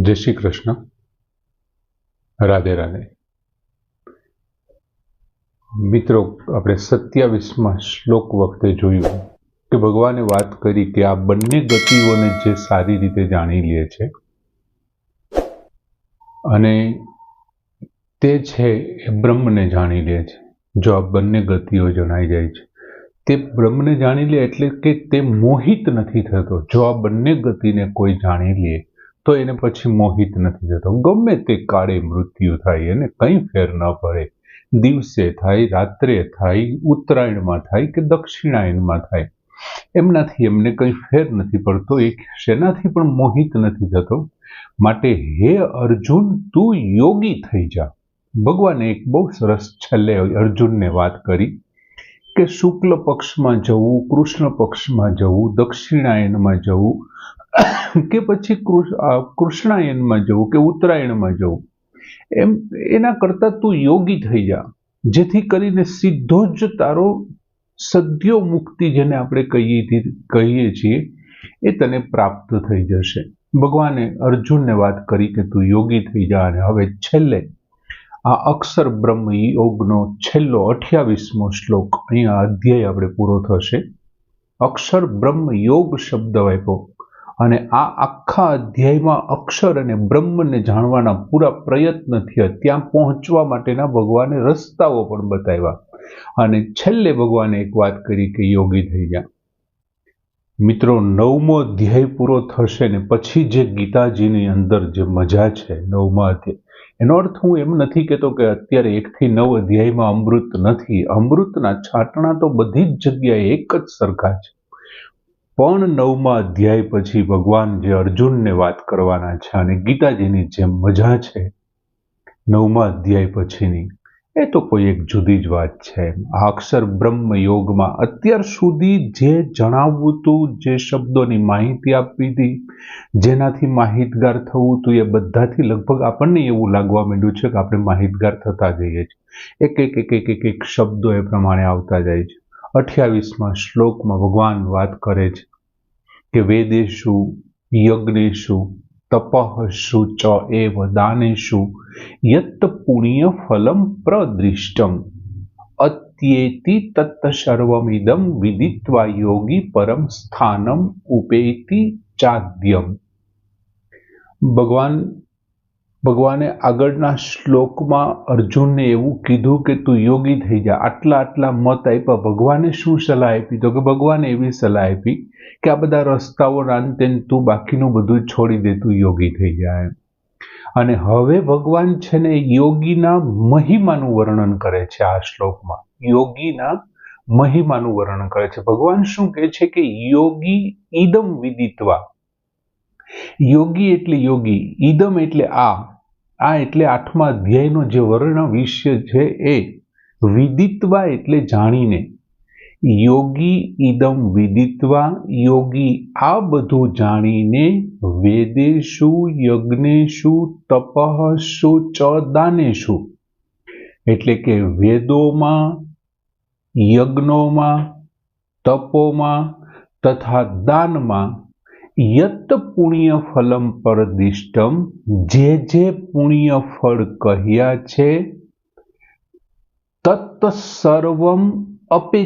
જય શ્રી કૃષ્ણ. રાધે રાધે. મિત્રો, આપણે સત્યાવીસમાં શ્લોક વખતે જોયું કે ભગવાને વાત કરી કે આ બંને ગતિઓને જે સારી રીતે જાણી લે છે અને તે છે એ બ્રહ્મને જાણી લે છે. જો આ બંને ગતિઓ જણાઈ જાય છે, તે બ્રહ્મને જાણી લે એટલે કે તે મોહિત નથી થતો. જો આ બંને ગતિને કોઈ જાણી લે તો એને પછી મોહિત નથી થતો ગમે તે કાળે મૃત્યુ થાય, એને કંઈ ફેર ન પડે. દિવસે થાય, રાત્રે થાય, ઉત્તરાયણમાં થાય કે દક્ષિણાયનમાં થાય. એમનાથી એમને કંઈ ફેર નથી પડતો. એ શેનાથી પણ મોહિત નથી થતો માટે હે અર્જુન, તું યોગી થઈ જા. ભગવાને એક બહુ સરસ છેલ્લે અર્જુનને વાત કરી કે શુક્લ પક્ષમાં જવું, કૃષ્ણ પક્ષમાં જવું, દક્ષિણાયનમાં જવું કે પછી કૃષ્ણાયનમાં જવું કે ઉત્તરાયણમાં જવું, એમ, એના કરતાં તું યોગી થઈ જા. જેથી કરીને સીધો જ તારો સદ્યો મુક્તિ જેને આપણે કહીએ કહીએ છીએ, એ તને પ્રાપ્ત થઈ જશે. ભગવાને અર્જુનને વાત કરી કે તું યોગી થઈ જા અને હવે છેલ્લે આ અક્ષર બ્રહ્મ યોગનો છેલ્લો અઠ્યાવીસમો શ્લોક અહીંયા અધ્યાય આપણે પૂરો થશે. અક્ષર બ્રહ્મ યોગ શબ્દ આપ્યો અને આ આખા અધ્યાયમાં અક્ષર અને બ્રહ્મને જાણવાના પૂરા પ્રયત્ન ત્યાં પહોંચવા માટેના ભગવાને રસ્તાઓ પણ બતાવ્યા. અને છેલ્લે ભગવાને એક વાત કરી કે યોગી થઈ ગયા મિત્રો, નવમો અધ્યાય પૂરો થશે ને પછી જે ગીતાજીની અંદર જે મજા છે, નવમા અધ્યાય. એનો અર્થ હું એમ નથી કહેતો કે અત્યારે એકથી નવ અધ્યાયમાં અમૃત નથી. અમૃતના છાંટણા તો બધી જ જગ્યાએ એક જ સરખા છે. પણ નવમા અધ્યાય પછી ભગવાન જે અર્જુનને વાત કરવાના છે અને ગીતાજીની જે મજા છે, નવમા અધ્યાય પછીની, એ તો કોઈ એક જુદી જ વાત છે. આ અક્ષર બ્રહ્મ યોગમાં અત્યાર સુધી જે જણાવવું હતું જે શબ્દોની માહિતી આપવી હતી જેનાથી માહિતગાર થવું હતું એ બધાથી લગભગ આપણને એવું લાગવા માંડ્યું છે કે આપણે માહિતગાર થતા જઈએ છીએ. એક એક એક એક એક શબ્દો એ પ્રમાણે આવતા જાય છે. અઠ્યાવીસમાં શ્લોકમાં ભગવાન વાત કરે છે કે વેદેશુ યજ્ઞેશુ તપઃશુ ચ એવ દાનેશુ યત પુણ્ય ફલમ પ્રદૃષ્ટમ અત્યેતિ તત્ત સર્વમિદમ વિદિત્વા યોગી પરમ સ્થાનમ ઉપેતિ ચાદ્યમ. ભગવાન ભગવાને આગળના શ્લોકમાં અર્જુનને એવું કીધું કે તું યોગી થઈ જા. આટલા આટલા મત આપ્યા. ભગવાને શું સલાહ આપી? તો કે ભગવાને એવી સલાહ આપી કે આ બધા રસ્તાઓ અંતે તું બાકીનું બધું છોડી દે, તું યોગી થઈ જાય અને હવે ભગવાન છે ને યોગીના મહિમાનું વર્ણન કરે છે આ શ્લોકમાં. યોગીના મહિમાનું વર્ણન કરે છે. ભગવાન શું કહે છે કે યોગી ઈદમ વિદિત્વા. યોગી એટલે યોગી, ઈદમ એટલે આ આ એટલે આઠમા અધ્યાયનો જે વર્ણ વિષય છે એ વિદિત્વા એટલે જાણીને. યોગી, ઈદમ, વિદિત્વા, યોગી આ બધું જાણીને વેદેશુ, યજ્ઞેશુ, તપઃશુ ચ દાનેશુ એટલે કે વેદોમાં, યજ્ઞોમાં, તપોમાં તથા દાનમાં યત પુણ્ય ફલમ પરદિષ્ટમ જે જે પુણ્ય ફળ કહ્યા છે તત્ સર્વમ અપે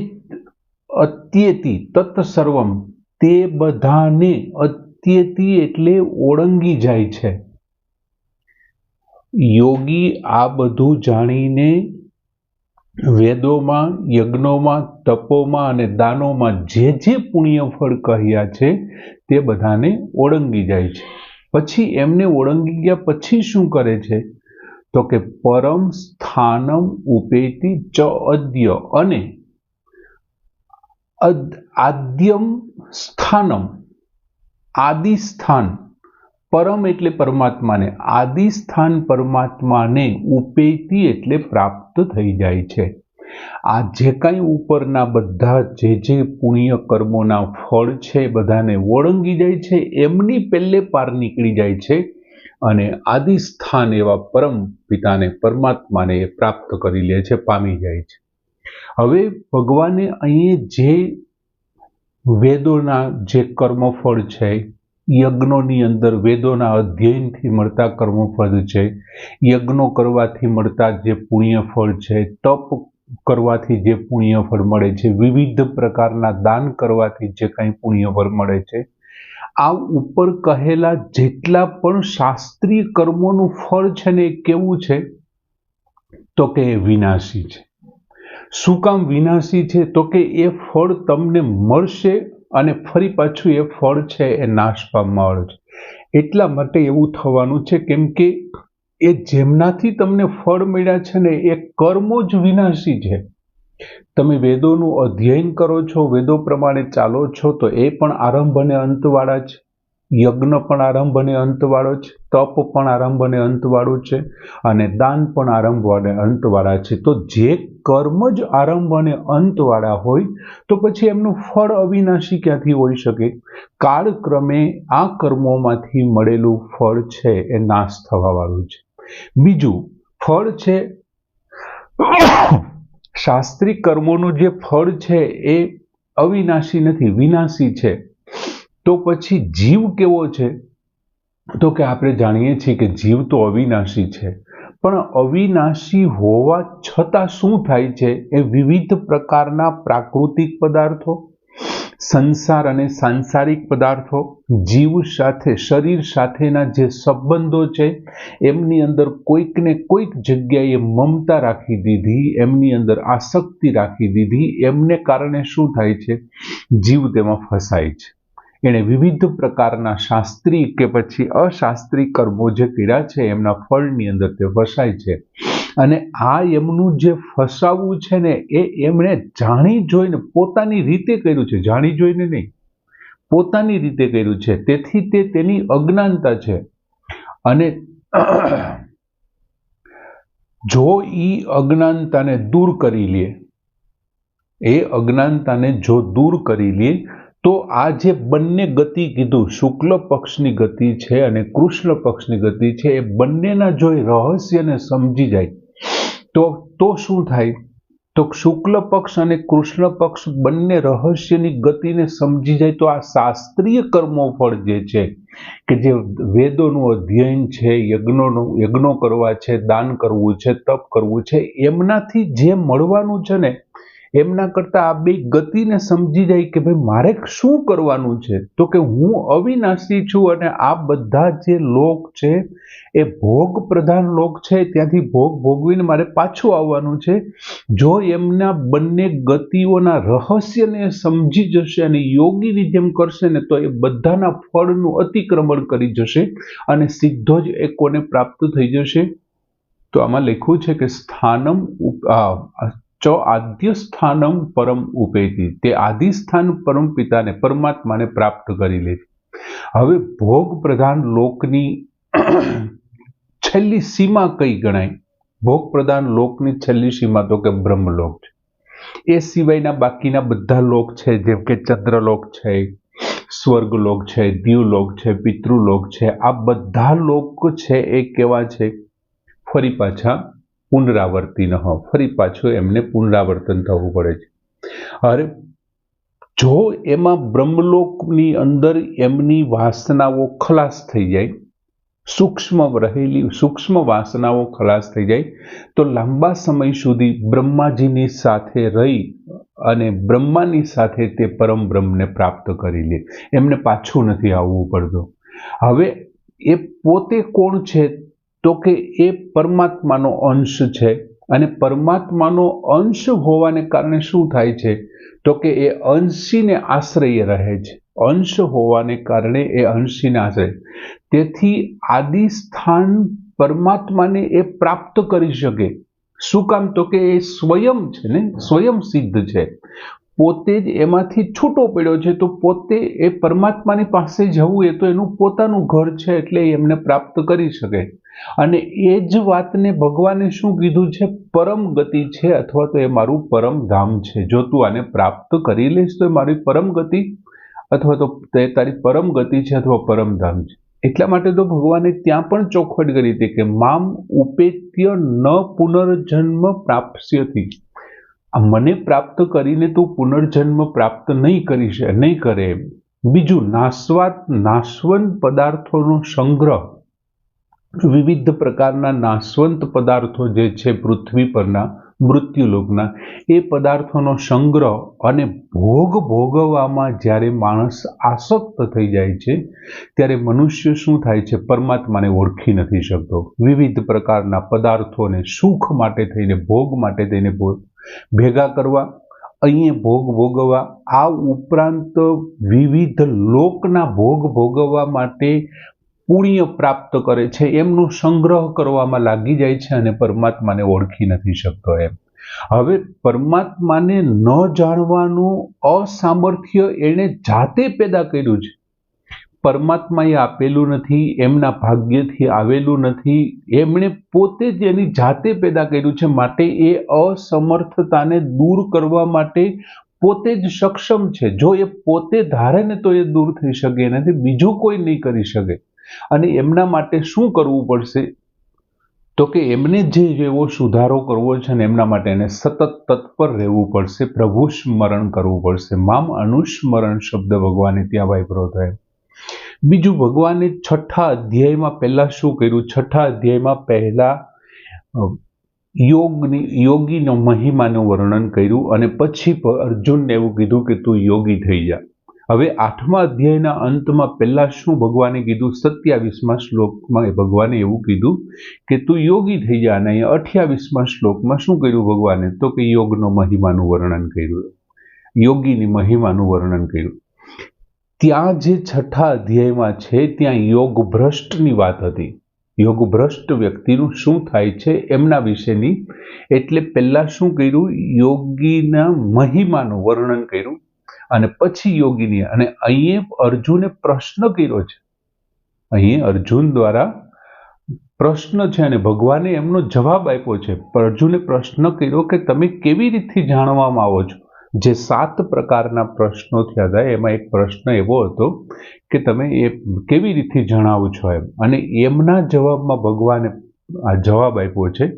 અત્યેતિ તત્ સર્વમ, તે બધાને અત્યેતિ એટલે ઓળંગી જાય છે. યોગી આ બધું જાણીને વેદોમાં, યજ્ઞોમાં, તપોમાં અને દાનોમાં જે જે પુણ્ય ફળ કહ્યા છે, તે બધાને ઓળંગી જાય છે. પછી એમને ઓળંગી ગયા પછી શું કરે છે? તો કે પરમ સ્થાનમ ઉપેતી ચ અદ્ય અને આદ્યમ સ્થાનમ, આદિ સ્થાન. પરમ એટલે પરમાત્માને, આદિ સ્થાન પરમાત્માને ઉપેતી એટલે પ્રાપ્ત થઈ જાય છે. આ જે કાંઈ ઉપરના બધા જે જે પુણ્ય કર્મોના ફળ છે બધાને ઓળંગી જાય છે, એમની પહેલે પાર નીકળી જાય છે અને આદિ સ્થાન એવા પરમ પિતાને પરમાત્માને એ પ્રાપ્ત કરી લે છે, પામી જાય છે. હવે ભગવાને અહીં જે વેદોના જે કર્મફળ છે યજ્ઞોની અંદર વેદોના અધ્યયનથી મળતા કર્મફળ છે. યજ્ઞો કરવાથી મળતા જે પુણ્યફળ છે, તપ કરવાથી જે પુણ્યફળ મળે છે, વિવિધ પ્રકારના દાન કરવાથી જે કંઈ પુણ્યફળ મળે છે. આ ઉપર કહેલા જેટલા પણ શાસ્ત્રીય કર્મોનું ફળ છે ને એ કેવું છે? તો કે એ વિનાશી છે. શું કામ વિનાશી છે? તો કે એ ફળ તમને મળશે અને ફરી પાછું એ ફળ છે એ નાશ પામવાવાળું છે. એટલા માટે એવું થવાનું છે કેમ કે એ જેમનાથી તમને ફળ મળ્યા છે ને એ કર્મો જ વિનાશી છે. તમે વેદોનું અધ્યયન કરો છો, વેદો પ્રમાણે ચાલો છો, તો એ પણ આરંભ અને અંતવાળા છે યજ્ઞ પણ આરંભ અને અંતવાળો છે, તપ પણ આરંભ અને અંતવાળો છે અને દાન પણ આરંભ અને અંતવાળા છે. તો જે કર્મ જ આરંભ અને અંતવાળા હોય, તો પછી એમનું ફળ અવિનાશી ક્યાંથી હોઈ શકે? કાળક્રમે આ કર્મોમાંથી મળેલું ફળ છે, એ નાશ થવાવાળું છે. બીજું, ફળ છે શાસ્ત્રી કર્મોનું જે ફળ છે, એ અવિનાશી નથી, વિનાશી છે. તો પછી જીવ કેવો છે? તો કે આપણે જાણીએ છીએ કે જીવ તો અવિનાશી છે. પણ અવિનાશી હોવા છતાં શું થાય છે? એ વિવિધ પ્રકારના પ્રાકૃતિક પદાર્થો, સંસાર અને સાંસારિક પદાર્થો, જીવ સાથે, શરીર સાથેના જે સંબંધો છે, એમની અંદર કોઈકને કોઈક જગ્યાએ મમતા રાખી દીધી, એમની અંદર આસક્તિ રાખી દીધી, એમને કારણે શું થાય છે? જીવ તેમાં ફસાય છે. એણે વિવિધ પ્રકારના શાસ્ત્રી કે પછી અશાસ્ત્રી કર્મો જે કર્યા છે, એમના ફળની અંદર તે ફસાય છે. અને આ એમનું જે ફસાવવું છે ને, એ એમણે જાણી જોઈને પોતાની રીતે કર્યું છે. જાણી જોઈને નહીં. પોતાની રીતે કર્યું છે. તેથી તે તેની અજ્ઞાનતા છે. અને જો એ અજ્ઞાનતાને દૂર કરી લે, એ અજ્ઞાનતાને જો દૂર કરી લે તો આ જે બંને ગતિ કીધું, શુક્લ પક્ષની ગતિ છે અને કૃષ્ણ પક્ષની ગતિ છે, એ બંનેના જો રહસ્યને સમજી જાય, તો તો શું થાય? તો શુક્લ પક્ષ અને કૃષ્ણ પક્ષ બંને રહસ્યની ગતિને સમજી જાય, તો આ શાસ્ત્રીય કર્મો ફળ જે છે, કે જે વેદોનું અધ્યયન છે, યજ્ઞોનું, યજ્ઞો કરવા છે, દાન કરવું છે, તપ કરવું છે, એમનાથી જે મળવાનું છે ને એમના કરતાં આ બે ગતિને સમજી જાય કે ભાઈ મારે શું કરવાનું છે? તો કે હું અવિનાશી છું અને આ બધા જે લોક છે, એ ભોગ પ્રધાન લોક છે, ત્યાંથી ભોગ ભોગવીને મારે પાછું આવવાનું છે. જો એમના બંને ગતિઓના રહસ્યને સમજી જશે અને યોગીની જેમ કરશે ને, તો એ બધાના ફળનું અતિક્રમણ કરી જશે અને સીધો જ એ કોને પ્રાપ્ત થઈ જશે? તો આમાં લખ્યું છે કે સ્થાનમ ચ આદ્ય સ્થાનમ પરમ ઉપેતી. તે આદિસ્થાન પરમ પિતાને, પરમાત્માને પ્રાપ્ત કરી લીધી હવે ભોગ પ્રધાન લોકની છેલ્લી સીમા કઈ ગણાય? ભોગ પ્રધાન લોકની છેલ્લી સીમા તો કે બ્રહ્મલોક છે. એ સિવાયના બાકીના બધા લોક છે, જેમ કે ચંદ્રલોક છે, સ્વર્ગલોક છે, દીવલોક છે, પિતૃલોક છે, આ બધા લોક છે એ કેવા છે? ફરી પાછા પુનરાવર્તી ન હોય ફરી પાછું એમને પુનરાવર્તન થવું પડે છે. અરે, જો એમાં બ્રહ્મલોકની અંદર એમની વાસનાઓ ખલાસ થઈ જાય, સૂક્ષ્મ રહેલી, સૂક્ષ્મ વાસનાઓ ખલાસ થઈ જાય, તો લાંબા સમય સુધી બ્રહ્માજીની સાથે રહી અને બ્રહ્માની સાથે તે પરમ બ્રહ્મને પ્રાપ્ત કરી લે. એમને પાછું નથી આવવું પડતું. હવે એ પોતે કોણ છે તો કે એ પરમાત્માનો અંશ છે. અને પરમાત્માનો અંશ હોવાને કારણે શું થાય છે? તો કે એ અંશીને આશ્રય રહે છે. અંશ હોવાને કારણે એ અંશીને આશ્રય. તેથી આદિ સ્થાન પરમાત્માને એ પ્રાપ્ત કરી શકે. શું કામ? તો કે એ સ્વયં છે ને? સ્વયં સિદ્ધ છે. પોતે જ એમાંથી છૂટો પડ્યો છે. તો પોતે એ પરમાત્માની પાસે જવું એ તો એનું પોતાનું ઘર છે એટલે એમને પ્રાપ્ત કરી શકે. અને એ જ વાતને ભગવાને શું કીધું છે? પરમ ગતિ છે અથવા તો એ મારું પરમ ધામ છે. જો તું આને પ્રાપ્ત કરી લઈશ તો એ મારી પરમ ગતિ અથવા તો તે તારી પરમ ગતિ છે અથવા પરમ ધામ છે. એટલા માટે તો ભગવાને ત્યાં પણ ચોખવટ કરી હતી કે મામ ઉપેત્ય ન પુનર્જન્મ પ્રાપ્સ્યથી. મને પ્રાપ્ત કરીને તું પુનર્જન્મ પ્રાપ્ત નહીં કરી નહીં કરે. બીજું નાશવાત નાશવન પદાર્થોનો સંગ્રહ. વિવિધ પ્રકારના નાશવંત પદાર્થો જે છે પૃથ્વી પરના મૃત્યુલોકના, એ પદાર્થોનો સંગ્રહ અને ભોગ ભોગવવામાં જ્યારે માણસ આસક્ત થઈ જાય છે, ત્યારે મનુષ્ય શું થાય છે પરમાત્માને ઓળખી નથી શકતો. વિવિધ પ્રકારના પદાર્થોને સુખ માટે થઈને, ભોગ માટે થઈને ભેગા કરવા, અહીંયા ભોગ ભોગવવા, આ ઉપરાંત વિવિધ લોકના ભોગ ભોગવવા માટે પુણ્ય પ્રાપ્ત કરે છે, એમનો સંગ્રહ કરવામાં લાગી જાય છે અને પરમાત્માને ઓળખી નથી શકતો એમ. હવે પરમાત્માને ન જાણવાનું અસામર્થ્ય એણે જાતે પેદા કર્યું છે. પરમાત્માએ આપેલું નથી, એમના ભાગ્યથી આવેલું નથી, એમણે પોતે જ એની જાતે પેદા કર્યું છે. માટે એ અસમર્થતાને દૂર કરવા માટે પોતે જ સક્ષમ છે. જો એ પોતે ધારે ને તો એ દૂર થઈ શકે, એનાથી બીજું કોઈ નહીં કરી શકે. અને એમના માટે શું કરવું પડશે? તો કે એમને જે એવો સુધારો કરવો છે ને એમના માટે એને સતત તત્પર રહેવું પડશે પ્રભુ સ્મરણ કરવું પડશે. મામ અનુસ્મરણ શબ્દ ભગવાને ત્યાં વાપરો થાય બીજું, ભગવાને છઠ્ઠા અધ્યાયમાં પહેલા શું કર્યું? છઠ્ઠા અધ્યાયમાં પહેલા યોગની, યોગીનો મહિમાનું વર્ણન કર્યું અને પછી અર્જુનને એવું કીધું કે તું યોગી થઈ જા. હવે આઠમા અધ્યાયના અંતમાં પહેલા શું ભગવાને કીધું? સત્યાવીસમાં શ્લોકમાં ભગવાને એવું કીધું કે તું યોગી થઈ જા અને અહીંયા અઠ્યાવીસમાં શ્લોકમાં શું કર્યું ભગવાને? તો કે યોગનો મહિમાનું વર્ણન કર્યું. યોગીની મહિમાનું વર્ણન કર્યું. ત્યાં જે છઠ્ઠા અધ્યાયમાં છે, ત્યાં યોગ ભ્રષ્ટની વાત હતી. યોગ ભ્રષ્ટ વ્યક્તિનું શું થાય છે એમના વિશેની? એટલે પહેલા શું કર્યું? યોગીના મહિમાનું વર્ણન કર્યું. અને પછી યોગીની અને અહીં અર્જુને પ્રશ્ન કર્યો છે. અહીં અર્જુન દ્વારા પ્રશ્ન છે અને ભગવાને એમનો જવાબ આપ્યો છે. અર્જુને પ્રશ્ન કર્યો કે તમે કેવી રીતથી જાણવામાં આવો છો? જે સાત પ્રકારના પ્રશ્નો થયા હતા, એમાં એક પ્રશ્ન એવો હતો કે તમે એ કેવી રીતે જણાવો છો એમ. અને એમના જવાબમાં ભગવાને આ જવાબ આપ્યો છે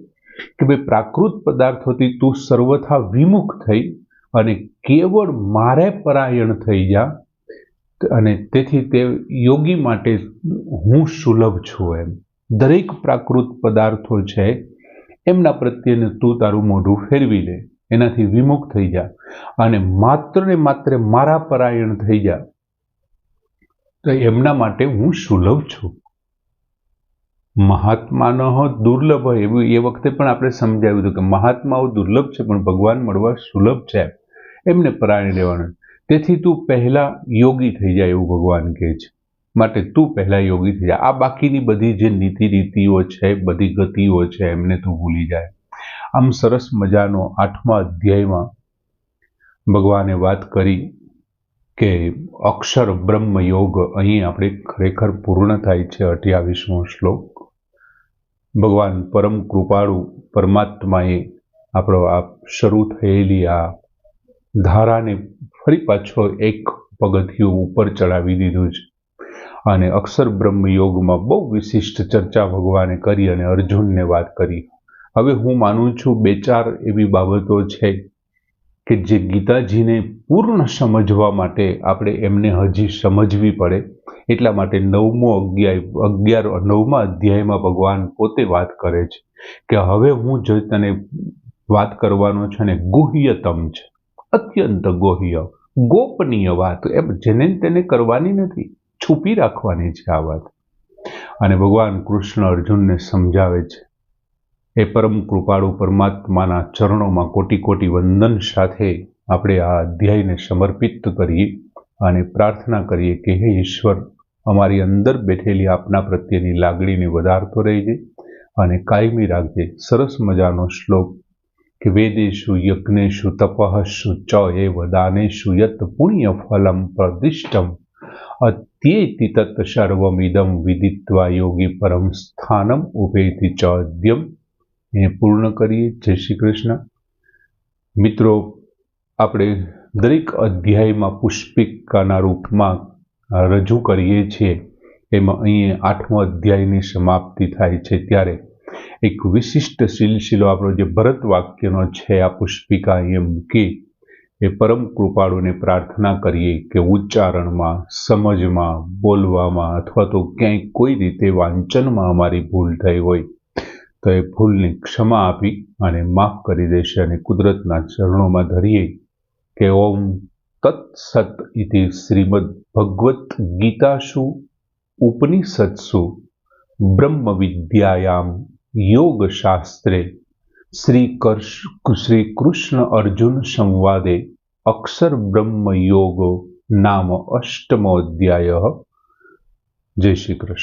કે ભાઈ, પ્રાકૃત પદાર્થોથી તું સર્વથા વિમુખ થઈ અને કેવળ મારે પરાયણ થઈ જા અને તેથી તે યોગી માટે હું સુલભ છું એમ. દરેક પ્રાકૃત પદાર્થો છે, એમના પ્રત્યેને તું તારું મોઢું ફેરવી લે, એનાથી વિમુખ થઈ જા અને માત્ર ને માત્ર મારા પરાયણ થઈ જા. તો એમના માટે હું સુલભ છું. મહાત્માનો દુર્લભ એવું એ વખતે પણ આપણે સમજાવ્યું હતું કે મહાત્માઓ દુર્લભ છે, પણ ભગવાન મળવા સુલભ છે. એમને પરાયણ લેવાનું. તેથી તું પહેલા યોગી થઈ જાય એવું ભગવાન કહે છે. માટે તું પહેલા યોગી થઈ જાય આ બાકીની બધી જે નીતિ રીતિઓ છે, બધી ગતિઓ છે, એમને તું ભૂલી જાય. આમ સરસ મજાનો આઠમા અધ્યાયમાં ભગવાને વાત કરી કે અક્ષર બ્રહ્મ યોગ અહીં આપણે ખરેખર પૂર્ણ થાય છે અઠ્યાવીસમો શ્લોક. ભગવાન પરમ કૃપાળુ પરમાત્માએ આપણો આ શરૂ થયેલી આ ધારાને ફરી પાછો એક પગથિયું ઉપર ચડાવી દીધું છે. અને અક્ષર બ્રહ્મ યોગમાં બહુ વિશિષ્ટ ચર્ચા ભગવાને કરી અને અર્જુનને વાત કરી. હવે હું માનું છું બે ચાર એવી બાબતો છે કે જે ગીતાજીને પૂર્ણ સમજવા માટે આપણે એમને હજી સમજવી પડે. એટલા માટે નવમો અગિયાર અગિયાર, નવમા અધ્યાયમાં ભગવાન પોતે વાત કરે છે કે હવે હું જો તને વાત કરવાનો છે ને ગુહ્યતમ છે. અત્યંત ગોહ્ય, ગોપનીય વાત. એમ જેને તેને કરવાની નથી, છુપી રાખવાની છે આ વાત. અને ભગવાન કૃષ્ણ અર્જુનને સમજાવે છે એ પરમ કૃપાળુ પરમાત્માના ચરણોમાં કોટી કોટી વંદન સાથે આપણે આ અધ્યાયને સમર્પિત કરીએ અને પ્રાર્થના કરીએ કે હે ઈશ્વર, અમારી અંદર બેઠેલી આપના પ્રત્યેની લાગણીને વધારતો રહેજે અને કાયમી રાખજે. સરસ મજાનો શ્લોક કે વેદેશુ યજ્ઞેશુ તપઃશુ ચ એ દાનેશુ યત પુણ્ય ફલમ પ્રદિષ્ટમ અત્યેતિ તત્ સર્વમિદમ વિદિત્વા યોગી પરમ સ્થાનમ ઉભેતિ ચ અદ્યમ. એને પૂર્ણ કરીએ. જય શ્રી કૃષ્ણ. મિત્રો, આપણે દરેક અધ્યાયમાં પુષ્પિકાના રૂપમાં રજૂ કરીએ છીએ. એમાં અહીં આઠમો અધ્યાયની સમાપ્તિ થાય છે. ત્યારે એક વિશિષ્ટ સિલસિલો આપણો જે ભરત વાક્યનો છે, આ પુષ્પિકા એ મૂકી, એ પરમ કૃપાળુને પ્રાર્થના કરીએ કે ઉચ્ચારણમાં, સમજમાં, બોલવામાં અથવા તો ક્યાંય કોઈ રીતે વાંચનમાં અમારી ભૂલ થઈ હોય, તો એ ભૂલની ક્ષમા આપી અને માફ કરી દેશે અને કુદરતના ચરણોમાં ધરીએ કે ઓમ તત્સત ઇતિ શ્રીમદ ભગવત ગીતાશુ ઉપનિષત્સુ બ્રહ્મ વિદ્યાયામ યોગશાસ્ત્રે શ્રી શ્રી કૃષ્ણ અર્જુન સંવાદે અક્ષર બ્રહ્મ યોગો નામ અષ્ટમો અધ્યાય. જય શ્રી કૃષ્ણ.